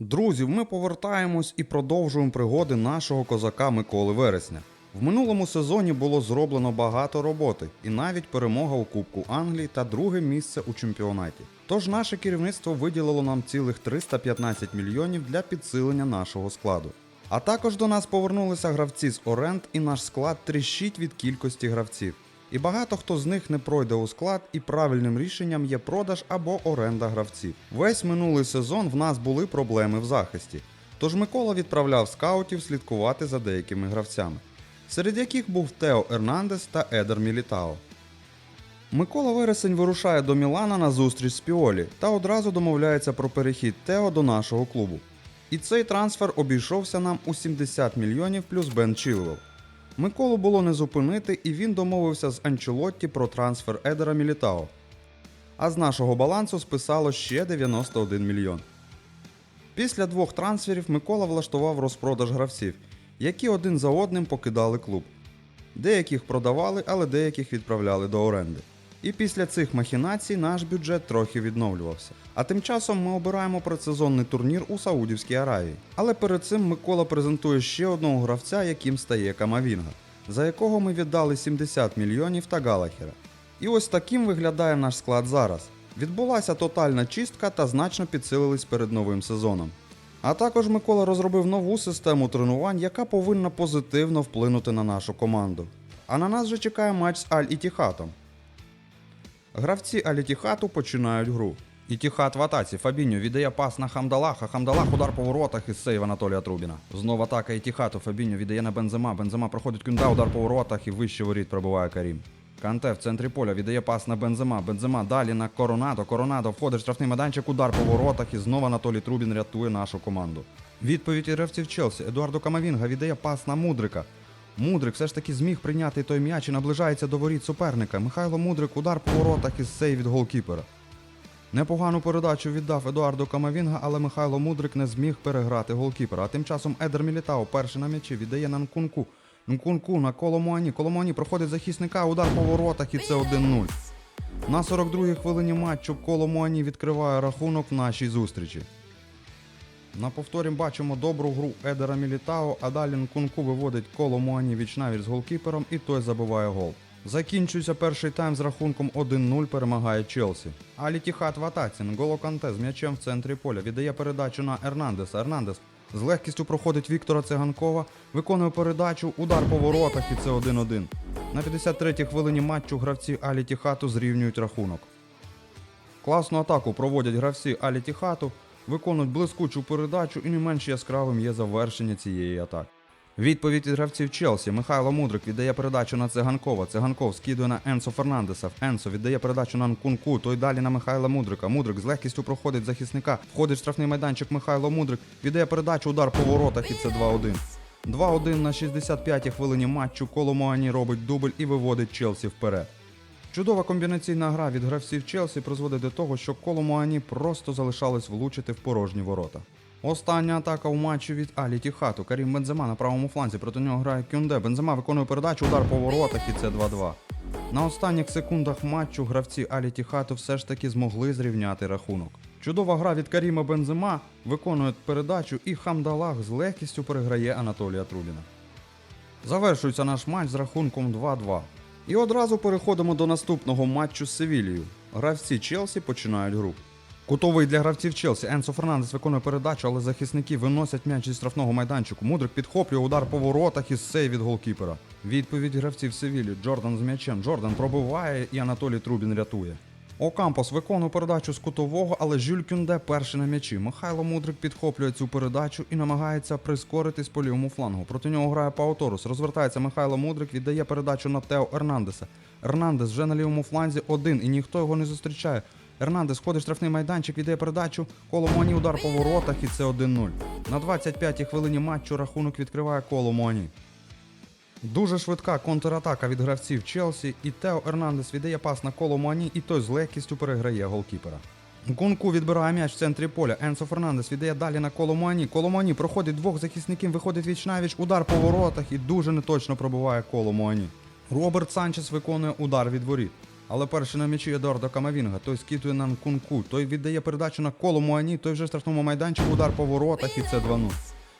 Друзі, ми повертаємось і продовжуємо пригоди нашого козака Миколи Вересня. В минулому сезоні було зроблено багато роботи, і навіть перемога у Кубку Англії та друге місце у чемпіонаті. Тож наше керівництво виділило нам цілих 315 мільйонів для підсилення нашого складу. А також до нас повернулися гравці з оренд, і наш склад тріщить від кількості гравців. І багато хто з них не пройде у склад, і правильним рішенням є продаж або оренда гравців. Весь минулий сезон в нас були проблеми в захисті. Тож Микола відправляв скаутів слідкувати за деякими гравцями, серед яких був Тео Ернандес та Едер Мілітао. Микола Вересень вирушає до Мілана на зустріч з Піолі та одразу домовляється про перехід Тео до нашого клубу. І цей трансфер обійшовся нам у 70 мільйонів плюс Бен Чилвелл. Миколу було не зупинити, і він домовився з Анчелотті про трансфер Едера Мілітао. А з нашого балансу списало ще 91 мільйон. Після двох трансферів Микола влаштував розпродаж гравців, які один за одним покидали клуб. Деяких продавали, але деяких відправляли до оренди. І після цих махінацій наш бюджет трохи відновлювався. А тим часом ми обираємо предсезонний турнір у Саудівській Аравії. Але перед цим Микола презентує ще одного гравця, яким стає Камавінга, за якого ми віддали 70 мільйонів та Галахера. І ось таким виглядає наш склад зараз. Відбулася тотальна чистка та значно підсилились перед новим сезоном. А також Микола розробив нову систему тренувань, яка повинна позитивно вплинути на нашу команду. А на нас вже чекає матч з Аль Ітіхатом. Гравці Аль Ітіхату починають гру. Ітіхат в атаці. Фабіньо віддає пас на Хамдалаха. Хамдалах удар по воротах із сейв Анатолія Трубіна. Знов атака Ітіхату. Фабіньо віддає на Бензема. Бензема проходить кюнда, удар по воротах і вище воріт пробиває Карім. Канте в центрі поля віддає пас на Бензема. Бензема далі на Коронадо. Коронадо входить штрафний майданчик, удар по воротах і знов Анатолій Трубін рятує нашу команду. Відповідь гравців Челсі. Едуардо Камавінга віддає пас на Мудрика. Мудрик все ж таки зміг прийняти той м'яч і наближається до воріт суперника. Михайло Мудрик удар по воротах із сейв від голкіпера. Непогану передачу віддав Едуардо Камавінга, але Михайло Мудрик не зміг переграти голкіпера. А тим часом Едер Мілітао перший на м'ячі віддає на Нкунку. Нкунку на Коломуані. Коломуані проходить захисника, удар по воротах і це 1-0. На 42-й хвилині матчу Коломуані відкриває рахунок в нашій зустрічі. На повторі бачимо добру гру Едера Мілітао, а далі Нкунку виводить коло Муані вічнавіч з голкіпером і той забиває гол. Закінчується перший тайм з рахунком 1-0 перемагає Челсі. Алі Тіхат в атаці, Нголо Канте з м'ячем в центрі поля віддає передачу на Ернандеса. Ернандес з легкістю проходить Віктора Циганкова, виконує передачу, удар по воротах і це 1-1. На 53-й хвилині матчу гравці Алі Тіхату зрівнюють рахунок. Класну атаку проводять гравці Алі Тіхату, виконують блискучу передачу і не менш яскравим є завершення цієї атаки. Відповідь від гравців Челсі. Михайло Мудрик віддає передачу на Циганкова. Циганков скидує на Енсо Фернандеса. Енсо віддає передачу на Нкунку. Той далі на Михайла Мудрика. Мудрик з легкістю проходить захисника. Входить в штрафний майданчик Михайло Мудрик. Віддає передачу удар по воротах і це 2-1. 2-1 на 65-й хвилині матчу Коломуані робить дубль і виводить Челсі вперед. Чудова комбінаційна гра від гравців Челсі призводить до того, що Коломуані просто залишались влучити в порожні ворота. Остання атака у матчі від Алі Тіхату. Карім Бензема на правому фланзі. Проти нього грає Кюнде. Бензема виконує передачу, удар по воротах і це 2-2. На останніх секундах матчу гравці Алі Тіхату все ж таки змогли зрівняти рахунок. Чудова гра від Каріма Бензема виконує передачу і Хамдалах з легкістю переграє Анатолія Трубіна. Завершується наш матч з рахунком 2-2. І одразу переходимо до наступного матчу з Севілією. Гравці Челсі починають гру. Кутовий для гравців Челсі. Енсо Фернандес виконує передачу, але захисники виносять м'яч зі штрафного майданчику. Мудрик підхоплює удар по воротах із сей від голкіпера. Відповідь гравців Севілі. Джордан з м'ячем. Джордан пробиває і Анатолій Трубін рятує. Окампос виконує передачу з кутового, але Жюль Кюнде перший на м'ячі. Михайло Мудрик підхоплює цю передачу і намагається прискоритись по лівому флангу. Проти нього грає Пауторус. Розвертається Михайло Мудрик, віддає передачу на Тео Ернандеса. Ернандес вже на лівому фланзі один і ніхто його не зустрічає. Ернандес входить в штрафний майданчик, віддає передачу, Коломоні удар по воротах і це 1-0. На 25-й хвилині матчу рахунок відкриває Коломоні. Дуже швидка контратака від гравців Челсі, і Тео Ернандес віддає пас на коло Муані, і той з легкістю переграє голкіпера. Кунку відбирає м'яч в центрі поля. Енсо Фернандес віддає далі на коло Муані. Коло Муані проходить двох захисників, виходить віч навіч, удар по воротах і дуже неточно пробиває коло Муані. Роберт Санчес виконує удар від воріт. Але перший на м'ячі Едуардо Камавінга, той скитує на Нкунку, той віддає передачу на коло Муані, той вже в штрафному майданчику удар по воротах і це 2-0.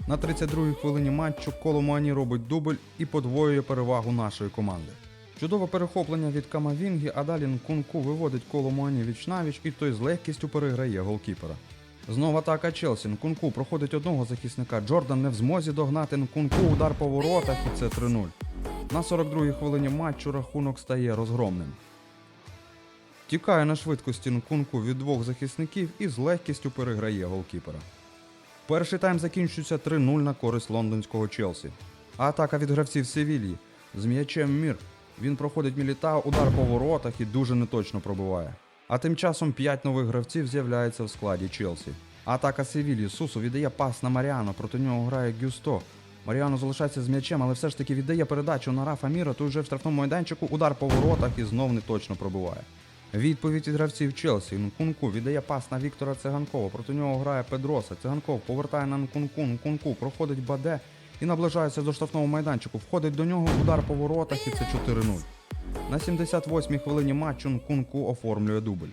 На 32-й хвилині матчу коло Муані робить дубль і подвоює перевагу нашої команди. Чудове перехоплення від Камавінги, а далі Нкунку виводить коло Муані віч-навіч і той з легкістю переграє голкіпера. Знову атака Челсі. Нкунку проходить одного захисника. Джордан не в змозі догнати Нкунку, удар по воротах і це 3-0. На 42-й хвилині матчу рахунок стає розгромним. Тікає на швидкості Нкунку від двох захисників і з легкістю переграє голкіпера. Перший тайм закінчується 3-0 на користь лондонського Челсі. Атака від гравців Севільї. З м'ячем Мір. Він проходить Мілітао, удар по воротах і дуже неточно пробиває. А тим часом 5 нових гравців з'являється в складі Челсі. Атака Севільї. Сусу віддає пас на Маріано, проти нього грає Гюсто. Маріано залишається з м'ячем, але все ж таки віддає передачу на Рафа Міра, той вже в штрафному майданчику удар по воротах і знов неточно пробиває. Відповідь від гравців Челсі. Нкунку віддає пас на Віктора Циганкова. Проти нього грає Педроса. Циганков повертає на Нкунку. Нкунку проходить Баде і наближається до штрафного майданчику. Входить до нього удар по воротах і це 4-0. На 78-й хвилині матчу Нкунку оформлює дубль.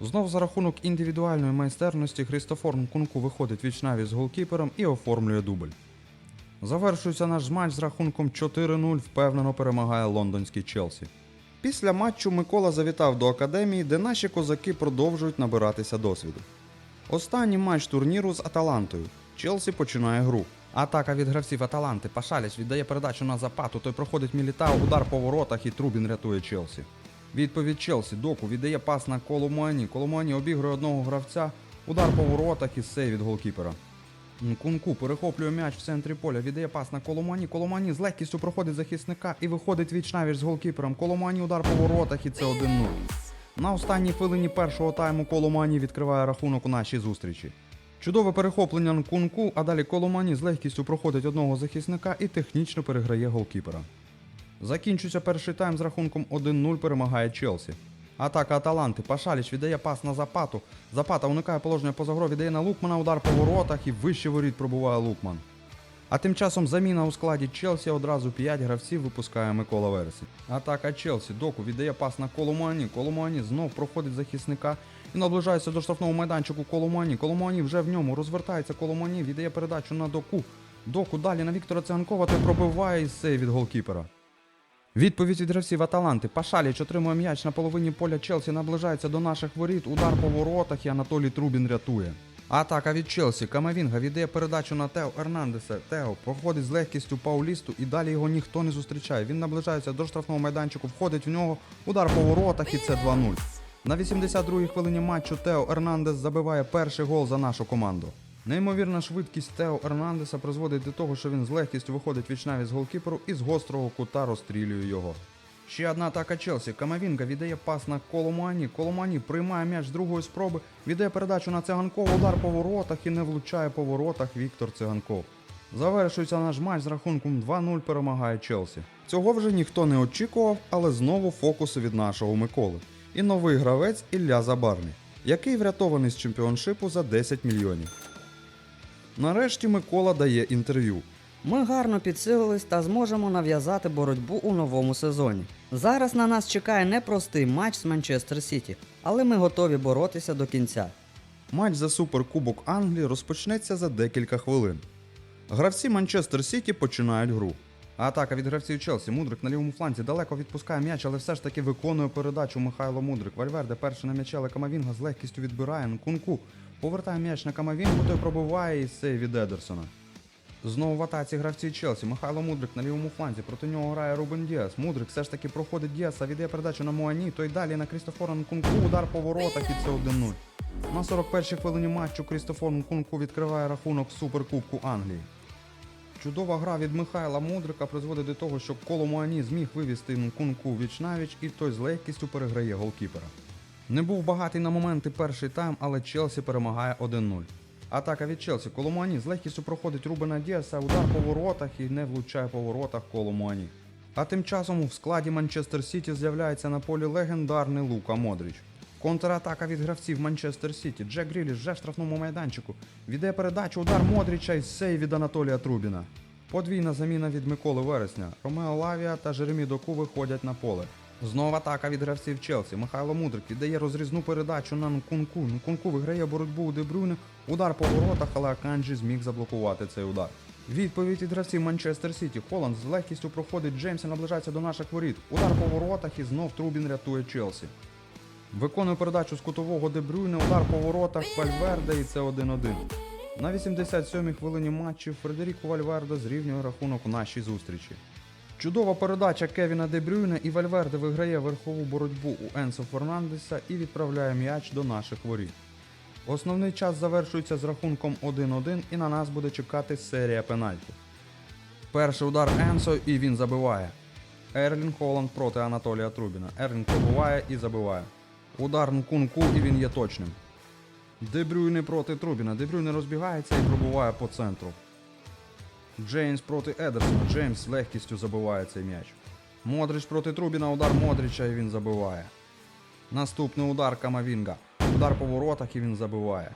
Знов за рахунок індивідуальної майстерності Христофор Нкунку виходить вічнаві з голкіпером і оформлює дубль. Завершується наш матч з рахунком 4-0, впевнено перемагає лондонський Челсі. Після матчу Микола завітав до академії, де наші козаки продовжують набиратися досвіду. Останній матч турніру з Аталантою. Челсі починає гру. Атака від гравців Аталанти. Пашаліч віддає передачу на запату, той проходить Мілітау, удар по воротах і Трубін рятує Челсі. Відповідь Челсі. Доку віддає пас на Коломуані. Коломуані обігрує одного гравця, удар по воротах і сей від голкіпера. Нкунку перехоплює м'яч в центрі поля, віддає пас на Коломані. Коломані з легкістю проходить захисника і виходить віч-навіч з голкіпером. Коломані удар по воротах і це 1-0. На останній хвилині першого тайму Коломані відкриває рахунок у нашій зустрічі. Чудове перехоплення Нкунку, а далі Коломані з легкістю проходить одного захисника і технічно переграє голкіпера. Закінчується перший тайм з рахунком 1-0 перемагає Челсі. Атака Аталанти. Пашаліч віддає пас на Запату. Запата уникає положення поза грою, віддає на Лукмана удар по воротах і вище воріт пробуває Лукман. А тим часом заміна у складі Челсі одразу 5 гравців випускає Микола Вересень. Атака Челсі. Доку віддає пас на Коломуані. Коломуані знов проходить захисника і наближається до штрафного майданчику Коломуані. Коломуані вже в ньому розвертається Коломуані, віддає передачу на Доку. Доку далі на Віктора Циганкова той пробиває і сей від голкіпера. Відповідь від гравців Аталанти. Пашаліч отримує м'яч на половині поля Челсі, наближається до наших воріт, удар по воротах і Анатолій Трубін рятує. Атака від Челсі. Камавінга віддає передачу на Тео Ернандеса. Тео проходить з легкістю Паулісту і далі його ніхто не зустрічає. Він наближається до штрафного майданчику, входить в нього, удар по воротах і це 2-0. На 82-й хвилині матчу Тео Ернандес забиває перший гол за нашу команду. Неймовірна швидкість Тео Ернандеса призводить до того, що він з легкістю виходить вічнаві з голкіперу і з гострого кута розстрілює його. Ще одна атака Челсі. Камавінга віддає пас на Коломані. Коломані приймає м'яч з другої спроби, віддає передачу на Циганкова, удар по воротах і не влучає по воротах Віктор Циганков. Завершується наш матч з рахунком 2-0 перемагає Челсі. Цього вже ніхто не очікував, але знову фокуси від нашого Миколи. І новий гравець Ілля Забарний, який врятований з чемпіоншипу за 10 мільйонів. Нарешті Микола дає інтерв'ю. Ми гарно підсилились та зможемо нав'язати боротьбу у новому сезоні. Зараз на нас чекає непростий матч з Манчестер Сіті, але ми готові боротися до кінця. Матч за Суперкубок Англії розпочнеться за декілька хвилин. Гравці Манчестер Сіті починають гру. Атака від гравців Челсі. Мудрик на лівому фланзі далеко відпускає м'яч, але все ж таки виконує передачу Михайло Мудрик. Вальверде перший на м'ячі, але Камавінга з легкістю відбирає. Нкунку повертає м'яч на Камавінгу, той пробиває і сей від Едерсона. Знову в атаці гравці Челсі. Михайло Мудрик на лівому фланзі. Проти нього грає Рубен Діас. Мудрик все ж таки проходить Діаса, віддає передачу на Муані, той далі на Крістофора Нкунку, удар по воротах і це 1-0. На 41-й хвилині матчу Крістофор Нкунку відкриває рахунок Суперкубку Англії. Чудова гра від Михайла Мудрика призводить до того, що коло Муані зміг вивести Нкунку віч-навіч і той з легкістю переграє голкіпера. Не був багатий на моменти перший тайм, але Челсі перемагає 1-0. Атака від Челсі. Коломуані з легкістю проходить Рубена Діаса, удар по воротах і не влучає по воротах Коломуані. А тим часом в складі Манчестер Сіті з'являється на полі легендарний Лука Модріч. Контратака від гравців Манчестер Сіті. Джек Гріліш вже в штрафному майданчику. Віде передачу, удар Модріча і сей від Анатолія Трубіна. Подвійна заміна від Миколи Вересня. Ромео Лавія та Жеремі Доку виходять на поле. Знову атака від гравців Челсі. Михайло Мудрик віддає розрізну передачу на Нкунку. Нкунку виграє боротьбу у Дебрюйне. Удар по воротах, але Аканджі зміг заблокувати цей удар. Відповідь від гравців Манчестер Сіті. Холланд з легкістю проходить Джеймс і наближається до наших воріт. Удар по воротах і знов Трубін рятує Челсі. Виконує передачу з кутового Дебрюйне, удар по воротах Вальверде і це 1-1. На 87-й хвилині матчу Фредеріко Вальверде зрівнює рахунок у нашій зустрічі. Чудова передача Кевіна Дебрюйне і Вальверде виграє верхову боротьбу у Енсо Фернандеса і відправляє м'яч до наших воріт. Основний час завершується з рахунком 1-1 і на нас буде чекати серія пенальті. Перший удар Енсо і він забиває. Ерлін Холланд проти Анатолія Трубіна. Ерлін пробиває і забиває. Удар Нкунку і він є точним. Дебрюйне проти Трубіна. Дебрюйне розбігається і пробуває по центру. Джеймс проти Едерсона. Джеймс з легкістю забиває цей м'яч. Модрич проти Трубіна. Удар Модрича і він забиває. Наступний удар Камавінга. Удар по воротах і він забиває.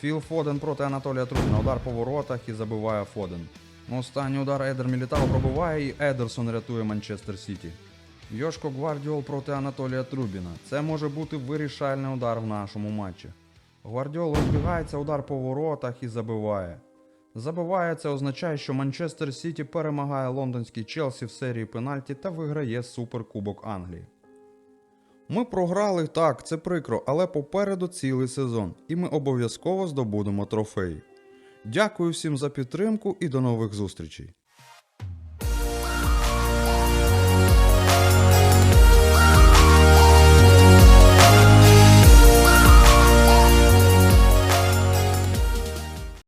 Філ Фоден проти Анатолія Трубіна. Удар по воротах і забиває Фоден. Останній удар Едер Мілітао пробиває і Едерсон рятує Манчестер Сіті. Йошко Гвардіол проти Анатолія Трубіна. Це може бути вирішальний удар в нашому матчі. Гвардіол розбігається, удар по воротах і забиває. Забиває це означає, що Манчестер Сіті перемагає лондонський Челсі в серії пенальті та виграє Суперкубок Англії. Ми програли так, це прикро, але попереду цілий сезон, і ми обов'язково здобудемо трофей. Дякую всім за підтримку і до нових зустрічей.